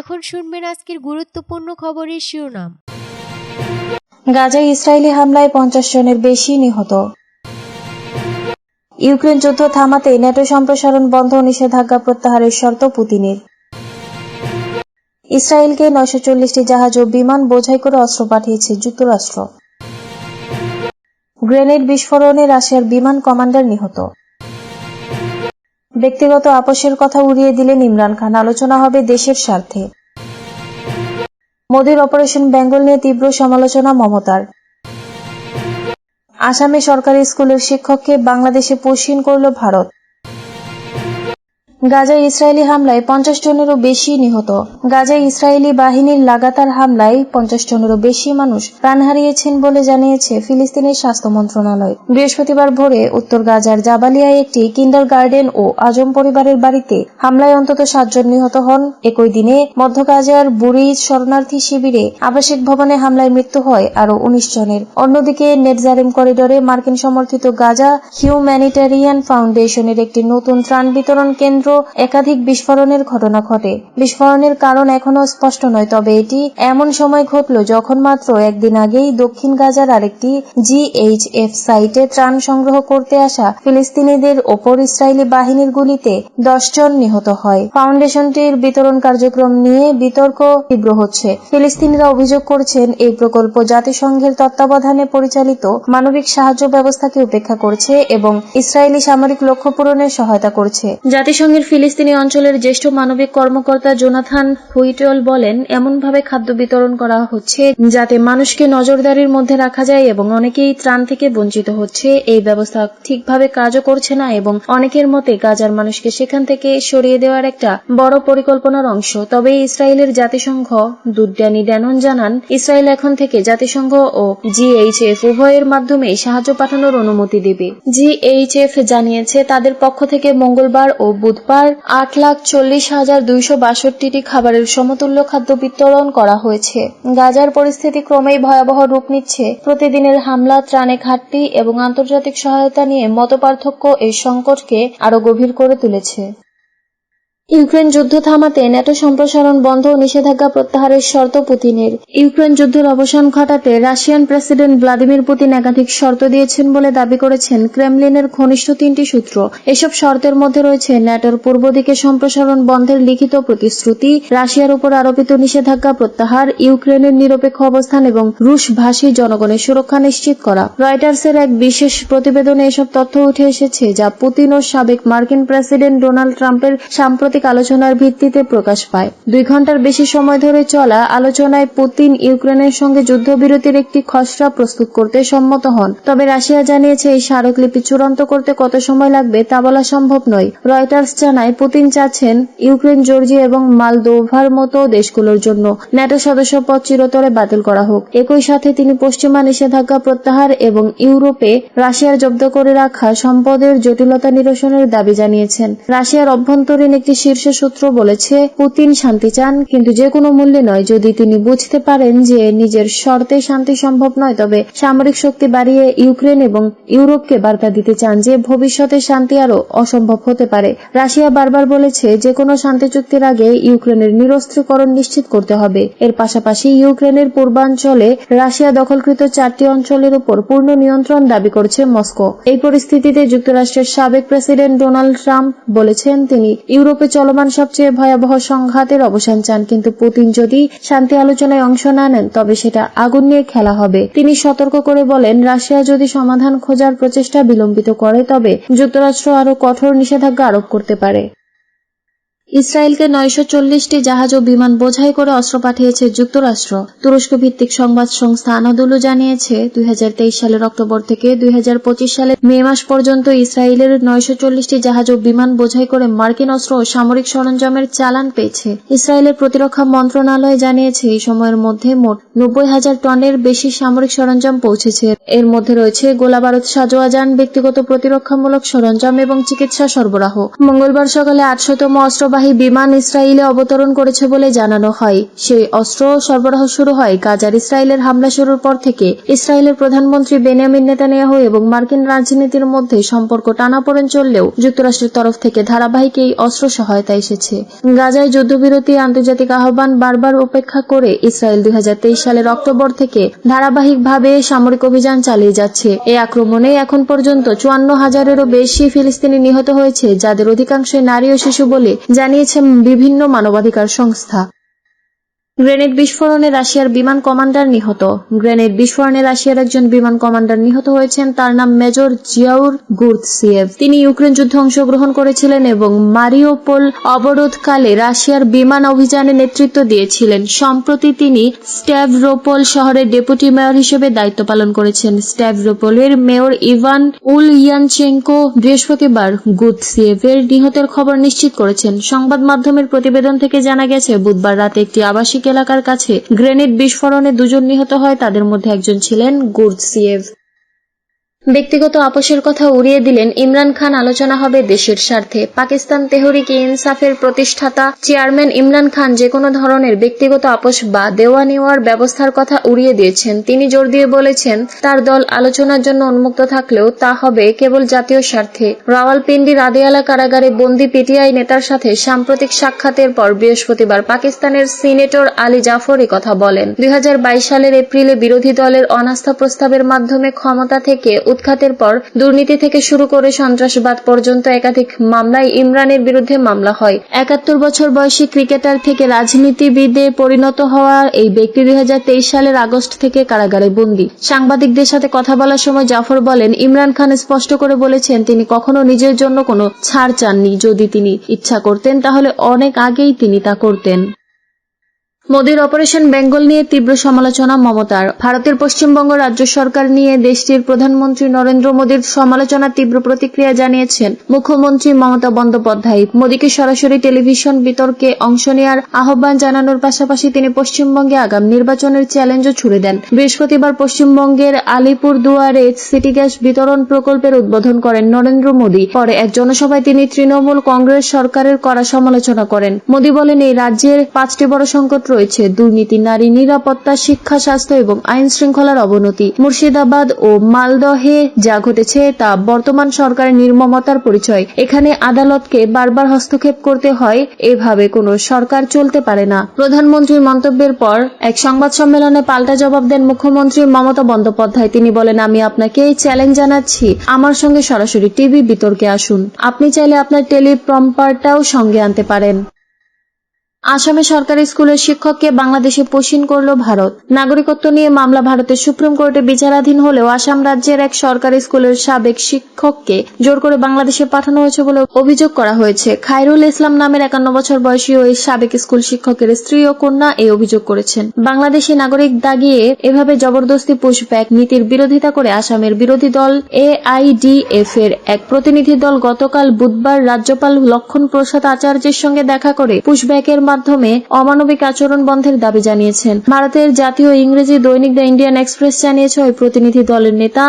এখন শুনবেন আজকের গুরুত্বপূর্ণ খবরের শিরোনাম। গাজায় ইসরায়েলি হামলায় পঞ্চাশ জনের বেশি নিহত। ইউক্রেন যুদ্ধ থামাতে ন্যাটো সম্প্রসারণ বন্ধ নিষেধাজ্ঞা প্রত্যাহারের শর্ত পুতিনের। ইসরায়েলকে নয়শো চল্লিশটি জাহাজ ও বিমান বোঝাই করে অস্ত্র পাঠিয়েছে যুক্তরাষ্ট্র। গ্রেনেড বিস্ফোরণে রাশিয়ার বিমান কমান্ডার নিহত। ব্যক্তিগত আপোষের কথা উড়িয়ে দিলেন ইমরান খান। আলোচনা হবে দেশের স্বার্থে। মোদীর অপারেশন বেঙ্গল নিয়ে তীব্র সমালোচনা মমতার। আসামে সরকারি স্কুলের শিক্ষককে বাংলাদেশে পোষণ করল ভারত। গাজায় ইসরায়েলি হামলায় পঞ্চাশ জনেরও বেশি নিহত। গাজায় ইসরায়েলি বাহিনীর লাগাতার হামলায় পঞ্চাশ জনেরও বেশি মানুষ প্রাণ হারিয়েছেন বলে জানিয়েছে ফিলিস্তিনের স্বাস্থ্য মন্ত্রণালয়। বৃহস্পতিবার ভোরে উত্তর গাজার জাবালিয়ায় একটি কিন্ডার গার্ডেন ও আজম পরিবারের বাড়িতে হামলায় অন্তত সাতজন নিহত হন। একই দিনে মধ্য গাজার বুরিজ শরণার্থী শিবিরে আবাসিক ভবনে হামলায় মৃত্যু হয় আরও উনিশ জনের। অন্যদিকে নেটজারিম করিডোরে মার্কিন সমর্থিত গাজা হিউম্যানিটারিয়ান ফাউন্ডেশনের একটি নতুন ত্রাণ বিতরণ কেন্দ্র একাধিক বিস্ফোরণের ঘটনা ঘটে। বিস্ফোরণের কারণ এখনও স্পষ্ট নয়, তবে এটি এমন সময় ঘটল যখন মাত্র একদিন আগেই দক্ষিণ গাজার আরেকটি জিএইচএফ সাইটে ত্রাণ সংগ্রহ করতে আসা ফিলিস্তিনিদের ওপর ইসরায়েলি বাহিনীর গুলিতে দশজন নিহত হয়। ফাউন্ডেশনটির বিতরণ কার্যক্রম নিয়ে বিতর্ক তীব্র হচ্ছে। ফিলিস্তিনিরা অভিযোগ করছেন, এই প্রকল্প জাতিসংঘের তত্ত্বাবধানে পরিচালিত মানবিক সাহায্য ব্যবস্থাকে উপেক্ষা করছে এবং ইসরায়েলি সামরিক লক্ষ্য পূরণে সহায়তা করছে। জাতিসংঘের ফিলিস্তিনি অঞ্চলের জ্যেষ্ঠ মানবিক কর্মকর্তা জোনাথান হুইটল বলেন, এমনভাবে খাদ্য বিতরণ করা হচ্ছে যাতে মানুষকে নজরদারির মধ্যে রাখা যায় এবং অনেকেই ত্রাণ থেকে বঞ্চিত হচ্ছে। এই ব্যবস্থা ঠিকভাবে কাজও করছে না এবং অনেকের মতে গাজার মানুষকে সেখান থেকে সরিয়ে দেওয়ার একটা বড় পরিকল্পনার অংশ। তবে ইসরায়েলের জাতিসংঘ দুদ্যানি ড্যানন জানান, ইসরায়েল এখন থেকে জাতিসংঘ ও জিএইচএফ উভয়ের মাধ্যমে সাহায্য পাঠানোর অনুমতি দেবে। জিএইচএফ জানিয়েছে, তাদের পক্ষ থেকে মঙ্গলবার ও বুধবার আট লাখ চল্লিশ হাজার দুইশো বাষট্টিটি খাবারের সমতুল্য খাদ্য বিতরণ করা হয়েছে। গাজার পরিস্থিতি ক্রমেই ভয়াবহ রূপ নিচ্ছে। প্রতিদিনের হামলা ত্রাণে ঘাটতি এবং আন্তর্জাতিক সহায়তা নিয়ে মতপার্থক্য এই সংকটকে আরও গভীর করে তুলেছে। ইউক্রেন যুদ্ধ থামাতে ন্যাটো সম্প্রসারণ বন্ধ ও নিষেধাজ্ঞা প্রত্যাহারের শর্ত পুতিনের। ইউক্রেন যুদ্ধের অবসান ঘটাতে রাশিয়ান প্রেসিডেন্ট ভ্লাদিমির পুতিন একাধিক শর্ত দিয়েছেন বলে দাবি করেছেন ক্রেমলিনের ঘনিষ্ঠ তিনটি সূত্র। এসব শর্তের মধ্যে রয়েছে ন্যাটোর পূর্ব দিকে সম্প্রসারণ বন্ধের লিখিত প্রতিশ্রুতি, রাশিয়ার উপর আরোপিত নিষেধাজ্ঞা প্রত্যাহার, ইউক্রেনের নিরপেক্ষ অবস্থান এবং রুশ ভাষী জনগণের সুরক্ষা নিশ্চিত করা। রয়টার্সের এক বিশেষ প্রতিবেদনে এসব তথ্য উঠে এসেছে যা পুতিন ও সাবেক মার্কিন প্রেসিডেন্ট ডোনাল্ড ট্রাম্পের সাম্প্রতিক আলোচনার ভিত্তিতে প্রকাশ পায়। দুই ঘণ্টার বেশি সময় ধরে চলা আলোচনায় পুতিন ইউক্রেনের সঙ্গে যুদ্ধবিরতির একটি খসড়া প্রস্তুত করতে সম্মত হন। তবে রাশিয়া জানিয়েছে, এই স্মারকলিপি চূড়ান্ত করতে কত সময় লাগবে তা বলা সম্ভব নয়। রয়টার্স জানায়, পুতিন চাচ্ছেন ইউক্রেন, জর্জিয়া এবং মালদোভার মতো দেশগুলোর জন্য। ন্যাটো সদস্য পদ চিরতরে বাতিল করা হোক। একই সাথে তিনি পশ্চিমা নিষেধাজ্ঞা প্রত্যাহার এবং ইউরোপে রাশিয়ার জব্দ করে রাখা সম্পদের জটিলতা নিরসনের দাবি জানিয়েছেন। রাশিয়ার অভ্যন্তরীণ একটি শীর্ষ সূত্র বলেছে, পুতিন শান্তি চান, কিন্তু যে কোনো মূল্যে নয়। যদি তিনি বুঝতে পারেন যে নিজের শর্তে শান্তি সম্ভব নয়, তবে সামরিক শক্তি বাড়িয়ে ইউক্রেন এবং ইউরোপকে বার্তা দিতে চান যে ভবিষ্যতে শান্তি আরও অসম্ভব হতে পারে। রাশিয়া বারবার বলেছে, যে কোনো শান্তি চুক্তির আগে ইউক্রেনের নিরস্ত্রীকরণ নিশ্চিত করতে হবে। এর পাশাপাশি ইউক্রেনের পূর্বাঞ্চলে রাশিয়া দখলকৃত চারটি অঞ্চলের উপর পূর্ণ নিয়ন্ত্রণ দাবি করছে মস্কো। এই পরিস্থিতিতে যুক্তরাষ্ট্রের সাবেক প্রেসিডেন্ট ডোনাল্ড ট্রাম্প বলেছেন, তিনি ইউরোপে চলমান সবচেয়ে ভয়াবহ সংঘাতের অবসান চান, কিন্তু পুতিন যদি শান্তি আলোচনায় অংশ না নেন, তবে সেটা আগুন নিয়ে খেলা হবে। তিনি সতর্ক করে বলেন, রাশিয়া যদি সমাধান খোঁজার প্রচেষ্টা বিলম্বিত করে, তবে যুক্তরাষ্ট্র আরও কঠোর নিষেধাজ্ঞা আরোপ করতে পারে। ইসরায়েলকে নয়শো চল্লিশটি জাহাজ ও বিমান বোঝাই করে অস্ত্র পাঠিয়েছে যুক্তরাষ্ট্র। তুরস্ক ভিত্তিক সংবাদ সংস্থা আনাদুলু জানিয়েছে, দুই সালের অক্টোবর থেকে দুই সালের মে মাস পর্যন্ত ইসরায়েলের নয়শো চল্লিশটি জাহাজ ও বিমান বোঝাই করে মার্কিন অস্ত্র ও সামরিক সরঞ্জামের চালান পেয়েছে। ইসরায়েলের প্রতিরক্ষা মন্ত্রণালয় জানিয়েছে, এই সময়ের মধ্যে মোট নব্বই হাজার টনের বেশি সামরিক সরঞ্জাম পৌঁছেছে। এর মধ্যে রয়েছে গোলাবারুদ সাজোয়া যান ব্যক্তিগত প্রতিরক্ষামূলক সরঞ্জাম এবং চিকিৎসা সরবরাহ। মঙ্গলবার সকালে আটশোতম অস্ত্র অস্ত্রবাহী বিমান ইসরায়েলে অবতরণ করেছে বলে জানানো হয়। সেই অস্ত্র সরবরাহ শুরু হয় গাজার ইসরায়েলের হামলা শুরুর পর থেকে। ইসরায়েলের প্রধানমন্ত্রী বেনিয়ামিন নেতানিয়াহু এবং মার্কিন রাজনীতির মধ্যে সম্পর্ক টানাপোড়েন চললেও যুক্তরাষ্ট্রের তরফ থেকে ধারাবাহিক এই অস্ত্র সহায়তা এসেছে। গাজায় যুদ্ধবিরতি আন্তর্জাতিক আহ্বান বারবার উপেক্ষা করে ইসরায়েল দুই হাজার তেইশ সালের অক্টোবর থেকে ধারাবাহিকভাবে সামরিক অভিযান চালিয়ে যাচ্ছে। এই আক্রমণে এখন পর্যন্ত চুয়ান্ন হাজারেরও বেশি ফিলিস্তিনি নিহত হয়েছে, যাদের অধিকাংশই নারী ও শিশু বলে জানিয়েছে বিভিন্ন মানবাধিকার সংস্থা। গ্রেনেড বিস্ফোরণে রাশিয়ার বিমান কমান্ডার নিহত। গ্রেনেড বিস্ফোরণে রাশিয়ার একজন বিমান কমান্ডার নিহত হয়েছেন, তার নাম মেজর জিয়াউর গুরতসিয়েভ তিনি ইউক্রেন যুদ্ধে অংশগ্রহণ করেছিলেন এবং মারিওপোল অবরোধকালে রাশিয়ার বিমান অভিযানে নেতৃত্ব দিয়েছিলেন। সম্প্রতি তিনি স্ট্যাভরোপোল শহরের ডেপুটি মেয়র হিসেবে দায়িত্ব পালন করেছেন। স্ট্যাভরোপোলের মেয়র ইভান উলইয়ানচেঙ্কো বৃহস্পতিবার গুতসিয়েভের নিহতের খবর নিশ্চিত করেছেন। সংবাদ মাধ্যমের প্রতিবেদন থেকে জানা গেছে, বুধবার রাতে একটি আবাসিক এলাকার কাছে গ্রেনেড বিস্ফোরণে দুজন নিহত হয়। তাদের মধ্যে একজন ছিলেন গুরতসিয়েভ ব্যক্তিগত আপোষের কথা উড়িয়ে দিলেন ইমরান খান, আলোচনা হবে দেশের স্বার্থে। পাকিস্তান তেহরিক ইনসাফের প্রতিষ্ঠাতা চেয়ারম্যান ইমরান খান যে কোনো ধরনের ব্যক্তিগত আপোষ বা দেওয়া নেওয়ার ব্যবস্থার কথা উড়িয়ে দিয়েছেন। তিনি জোর দিয়ে বলেছেন, তার দল আলোচনার জন্য উন্মুক্ত থাকলেও তা হবে কেবল জাতীয় স্বার্থে। রাওয়ালপিন্ডি আদিয়ালা কারাগারে বন্দি পিটিআই নেতার সাথে সাম্প্রতিক সাক্ষাতের পর বৃহস্পতিবার পাকিস্তানের সিনেটর আলী জাফর কথা বলেন। দুই হাজার বাইশ সালের এপ্রিলে বিরোধী দলের অনাস্থা প্রস্তাবের মাধ্যমে ক্ষমতা থেকে উৎখাতের পর দুর্নীতি থেকে শুরু করে সন্ত্রাসবাদ পর্যন্ত একাধিক মামলায় ইমরানের বিরুদ্ধে মামলা হয়। একাত্তর বছর বয়সী ক্রিকেটার থেকে রাজনীতিবিদে পরিণত হওয়া এই ব্যক্তি দু হাজার তেইশ সালের আগস্ট থেকে কারাগারে বন্দী। সাংবাদিকদের সাথে কথা বলার সময় জাফর বলেন, ইমরান খান স্পষ্ট করে বলেছেন, তিনি কখনো নিজের জন্য কোনো ছাড় চাননি। যদি তিনি ইচ্ছা করতেন, তাহলে অনেক আগেই তিনি তা করতেন। মোদীর অপারেশন বেঙ্গল নিয়ে তীব্র সমালোচনা মমতার। ভারতের পশ্চিমবঙ্গ রাজ্য সরকার নিয়ে দেশটির প্রধানমন্ত্রী নরেন্দ্র মোদীর সমালোচনা তীব্র প্রতিক্রিয়া জানিয়েছেন মুখ্যমন্ত্রী মমতা বন্দ্যোপাধ্যায়। মোদীকে সরাসরি টেলিভিশন বিতর্কে অংশ নেওয়ার আহ্বান জানানোর পাশাপাশি তিনি পশ্চিমবঙ্গে আগাম নির্বাচনের চ্যালেঞ্জও ছুড়ে দেন। বৃহস্পতিবার পশ্চিমবঙ্গের আলিপুর দুয়ারে সিটি গ্যাস বিতরণ প্রকল্পের উদ্বোধন করেন নরেন্দ্র মোদী। পরে এক জনসভায় তিনি তৃণমূল কংগ্রেস সরকারের কড়া সমালোচনা করেন। মোদী বলেন, এই রাজ্যের পাঁচটি বড় সংকট রয়েছে দুর্নীতি, নারী নিরাপত্তা, শিক্ষা, স্বাস্থ্য এবং আইন শৃঙ্খলার অবনতি। মুর্শিদাবাদ ও মালদহে যা ঘটেছে তা বর্তমান সরকারের নির্মমতার পরিচয়। এখানে আদালতকে বারবার হস্তক্ষেপ করতে হয়, এভাবে কোনো সরকার চলতে পারে না। প্রধানমন্ত্রীর মন্তব্যের পর এক সংবাদ সম্মেলনে পাল্টা জবাব দেন মুখ্যমন্ত্রী মমতা বন্দ্যোপাধ্যায়। তিনি বলেন, আমি আপনাকে চ্যালেঞ্জ জানাচ্ছি। আমার সঙ্গে সরাসরি টিভি বিতর্কে আসুন। আপনি চাইলে আপনার টেলিপ্রম্পারটাও সঙ্গে আনতে পারেন। আসামে সরকারি স্কুলের শিক্ষককে বাংলাদেশে পোষিন করল ভারত। নাগরিকত্ব নিয়ে মামলা ভারতের সুপ্রিম কোর্টে বিচারাধীন হলেও আসাম রাজ্যের এক সরকারি স্কুলের সাবেক শিক্ষককে জোর করে বাংলাদেশে পাঠানো হয়েছে বলে অভিযোগ করা হয়েছে। খায়রুল ইসলাম নামের একান্ন বছর বয়সী ওই সাবেক স্কুল শিক্ষকের স্ত্রী ও কন্যা এই অভিযোগ করেছেন। বাংলাদেশি নাগরিক দাগিয়ে এভাবে জবরদস্তি পুশব্যাক নীতির বিরোধিতা করে আসামের বিরোধী দল এআইডিএফ এর এক প্রতিনিধি দল গতকাল বুধবার রাজ্যপাল লক্ষণ প্রসাদ আচার্যের সঙ্গে দেখা করে পুশব্যাকের মাধ্যমে অমানবিক আচরণ বন্ধের দাবি জানিয়েছেন। ভারতের জাতীয় ইংরেজি দৈনিক দ্য ইন্ডিয়ান এক্সপ্রেস জানিয়েছে, ওই প্রতিনিধি দলের নেতা